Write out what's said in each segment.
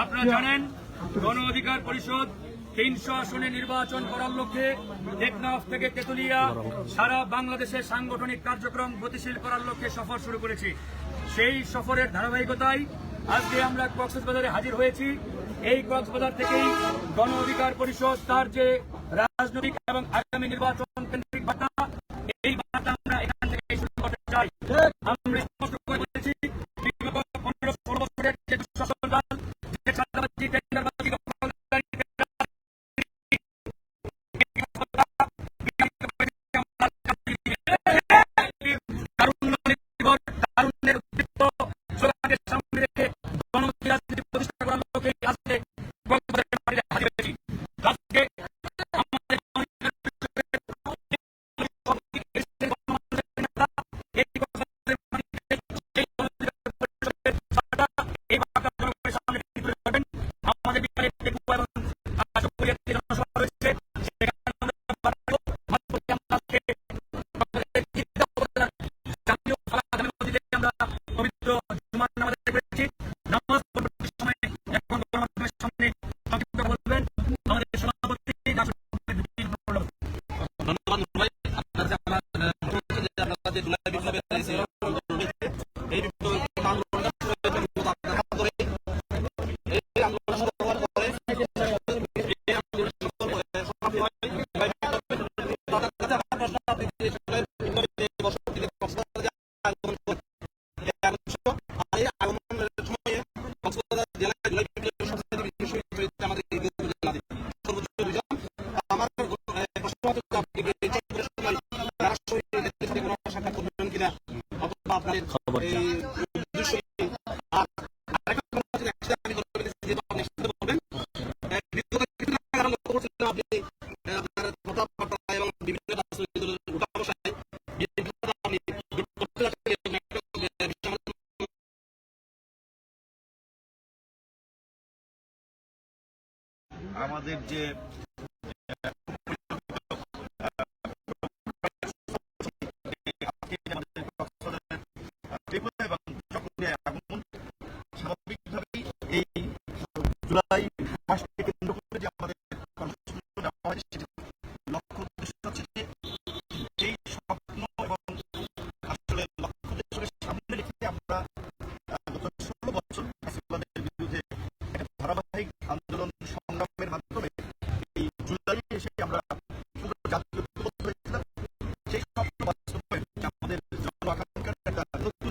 আপনারা জানেন গণ অধিকার পরিষদ তিনশো আসনে নির্বাচন করার লক্ষ্যে টেকনাফ থেকে তেতুলিয়া সারা বাংলাদেশের সাংগঠনিক কার্যক্রম গতিশীল করার লক্ষ্যে সফর শুরু করেছি। সেই সফরের ধারাবাহিকতায় আজকে আমরা কক্সবাজারে হাজির হয়েছি। এই কক্সবাজার থেকেই গণ অধিকার পরিষদ তার যে রাজনৈতিক এবং আগামী নির্বাচন আমাদের যে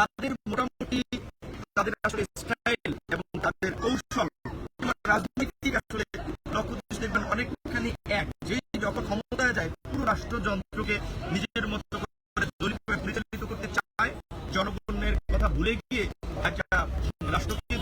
তাদের মোটামুটি তাদের আসলে স্টাইল এবং তাদের কৌশল রাজনৈতিক আসলে লক্ষ্য দেখবেন অনেকখানি এক। যে যত ক্ষমতায় যায়, পুরো রাষ্ট্রযন্ত্রকে নিজের মতো করে দলীয়ভাবে পরিচালিত করতে চায়, জনগণের কথা ভুলে গিয়ে একটা রাষ্ট্রকে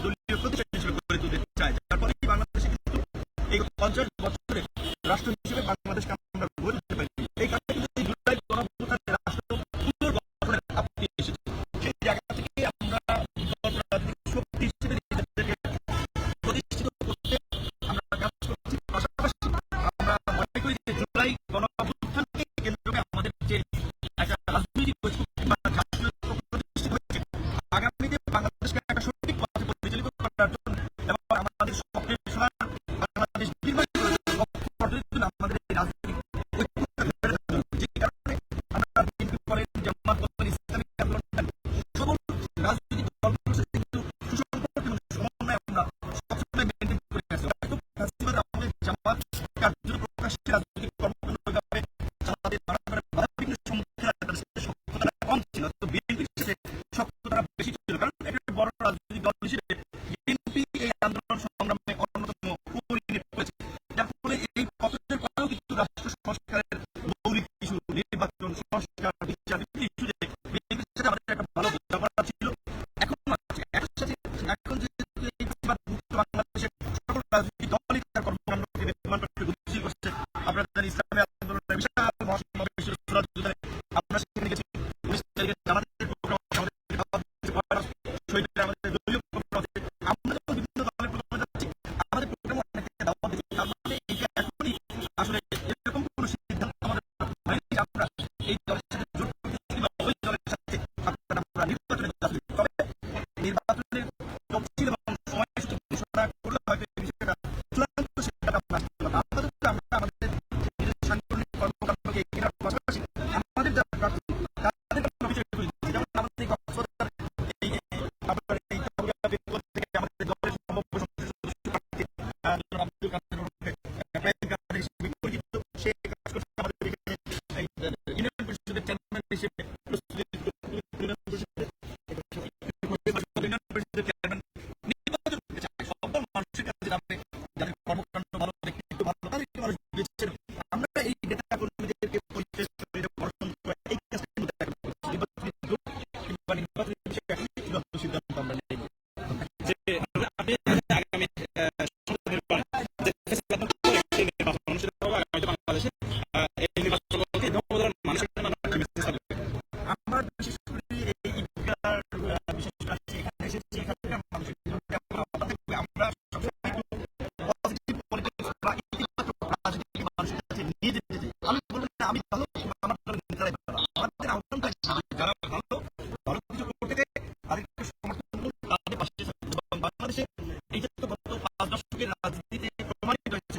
হচ্ছে এটা তো গত পাঁচ দশকের রাজনীতিতে প্রমাণিত হয়েছে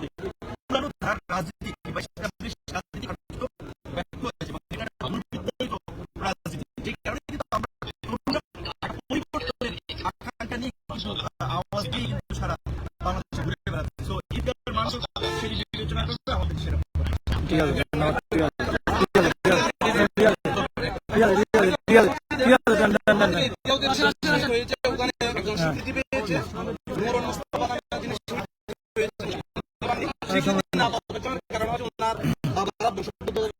পুরানো ধারার রাজনীতি বা রাজনীতি ব্যর্থ হয়েছে রাজনীতি যে কারণে কিন্তু আমরা পরিবর্তনের আকাঙ্ক্ষা নিয়ে আওয়াজ দিয়ে কিন্তু সারা বাংলাদেশ ঘুরে বেড়াচ্ছে তো ঈদের মানুষ সেই বিবেচনা করতে আমাদের সেরা ঠিক আছে ঠিক আছে ঠিক আছে ঠিক আছে দুশো